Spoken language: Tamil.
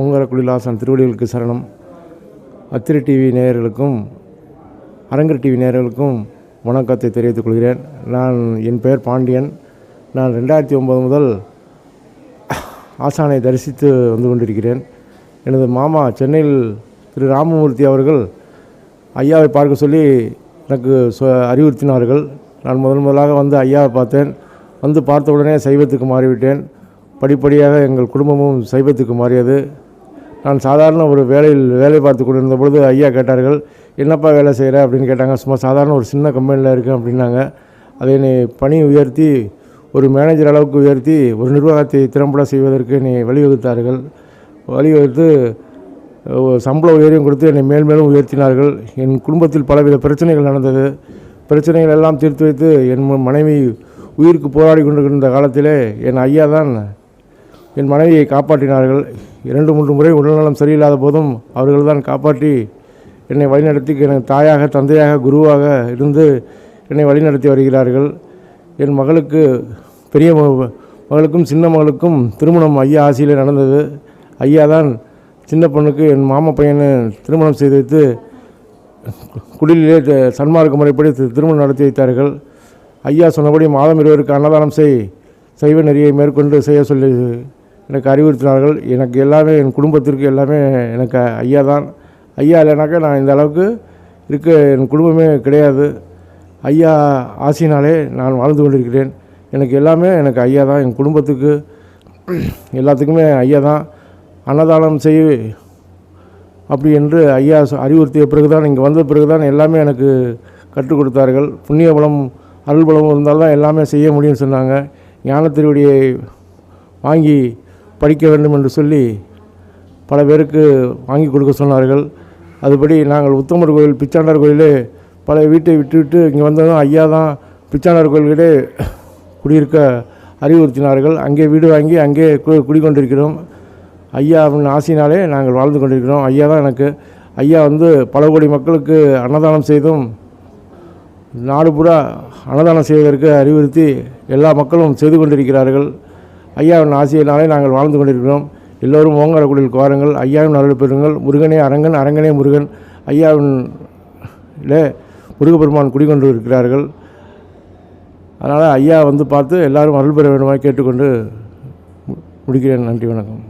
ஓங்கார குடிலாசன் திருவடிகளுக்கு சரணம். அத்திரை டிவி நேயர்களுக்கும் அரங்கர் டிவி நேயர்களுக்கும் வணக்கத்தை தெரிவித்துக் கொள்கிறேன். நான் என் பெயர் பாண்டியன். நான் ரெண்டாயிரத்தி ஒம்பது முதல் ஆசானை தரிசித்து வந்து கொண்டிருக்கிறேன். எனது மாமா சென்னையில் திரு ராமமூர்த்தி அவர்கள் ஐயாவை பார்க்க சொல்லி எனக்கு அறிவுறுத்தினார்கள். நான் முதன் முதலாக வந்து ஐயாவை பார்த்தேன். வந்து பார்த்த உடனே சைவத்துக்கு மாறிவிட்டேன். படிப்படியாக எங்கள் குடும்பமும் சைவத்துக்கு மாறியது. நான் சாதாரண ஒரு வேலையில் வேலை பார்த்து கொண்டிருந்த பொழுது ஐயா கேட்டார்கள் என்னப்பா வேலை செய்கிற அப்படின்னு கேட்டாங்க. சும்மா சாதாரண ஒரு சின்ன கம்பெனியில் இருக்கேன் அப்படின்னாங்க. அதை என்னை பணி உயர்த்தி ஒரு மேனேஜர் அளவுக்கு உயர்த்தி ஒரு நிர்வாகத்தை திறம்பட செய்வதற்கு என்னை வழிவகுத்தார்கள். வழிவகுத்து சம்பள உயர்வையும் கொடுத்து என்னை மேல் மேலும் உயர்த்தினார்கள். என் குடும்பத்தில் பலவித பிரச்சனைகள் நடந்தது. பிரச்சனைகள் எல்லாம் தீர்த்து வைத்து என் மனைவி உயிருக்கு போராடி கொண்டிருக்கின்ற காலத்திலே என் ஐயா தான் என் மனைவியை காப்பாற்றினார்கள். இரண்டு மூன்று முறை உடல்நலம் சரியில்லாத போதும் அவர்கள் தான் காப்பாற்றி என்னை வழிநடத்தி எனக்கு தாயாக தந்தையாக குருவாக இருந்து என்னை வழிநடத்தி வருகிறார்கள். என் மகளுக்கு பெரிய மகளுக்கும் சின்ன மகளுக்கும் திருமணம் ஐயா ஆசியில் நடந்தது. ஐயா தான் சின்ன பொண்ணுக்கு என் மாமா பையனை திருமணம் செய்து வைத்து குடிலே சன்மார்க்க முறைப்படி திருமணம் நடத்தி வைத்தார்கள். ஐயா சொன்னபடி மாதம் இருவருக்கு அன்னதானம் செய் சைவ நெறியை மேற்கொண்டு செய்ய சொல்லி எனக்கு அறிவுறுத்தினார்கள். எனக்கு எல்லாமே என் குடும்பத்திற்கு எல்லாமே எனக்கு ஐயா தான். ஐயா இல்லைனாக்கா நான் இந்த அளவுக்கு இருக்க என் குடும்பமே கிடையாது. ஐயா ஆசினாலே நான் வாழ்ந்து கொண்டிருக்கிறேன். எனக்கு எல்லாமே எனக்கு ஐயா தான். என் குடும்பத்துக்கு எல்லாத்துக்குமே ஐயா தான். அன்னதானம் செய் அப்படி என்று ஐயா சொ- அறிவுறுத்திய பிறகுதான் இங்கே வந்த பிறகுதான் எல்லாமே எனக்கு கற்றுக் கொடுத்தார்கள். புண்ணிய பலம் அருள் பலம் இருந்தால் தான் எல்லாமே செய்ய முடியும்னு சொன்னாங்க. ஞானத்திருவடியை வாங்கி படிக்க வேண்டும் என்று சொல்லி பல பேருக்கு வாங்கி கொடுக்க சொன்னார்கள். அதுபடி நாங்கள் உத்தமர் கோயில் பிச்சாண்டார் கோயிலே பல வீட்டை விட்டுவிட்டு இங்கே வந்ததும் ஐயா தான் பிச்சாண்டார் கோயில்களே குடியிருக்க அறிவுறுத்தினார்கள். அங்கே வீடு வாங்கி அங்கே கு- குடிக்கொண்டிருக்கிறோம் ஐயா அப்படின்னு ஆசையினாலே நாங்கள் வாழ்ந்து கொண்டிருக்கிறோம். ஐயா தான் எனக்கு ஐயா வந்து பல கோடி மக்களுக்கு அன்னதானம் செய்தும் நாடு பூரா அன்னதானம் செய்வதற்கு அறிவுறுத்தி எல்லா மக்களும் செய்து கொண்டிருக்கிறார்கள். ஐயாவின் ஆசையினாலே நாங்கள் வாழ்ந்து கொண்டிருக்கிறோம். எல்லோரும் ஓங்கார குடியில் வாருங்கள் ஐயாவின் அருள் பெறுங்கள். முருகனே அரங்கன் அரங்கனே முருகன். ஐயாவின் முருகப்பெருமான் குடிகொண்டு இருக்கிறார்கள். அதனால் ஐயா வந்து பார்த்து எல்லாரும் அருள் பெற வேண்டுமாய் கேட்டுக்கொண்டு முடிக்கிறேன். நன்றி வணக்கம்.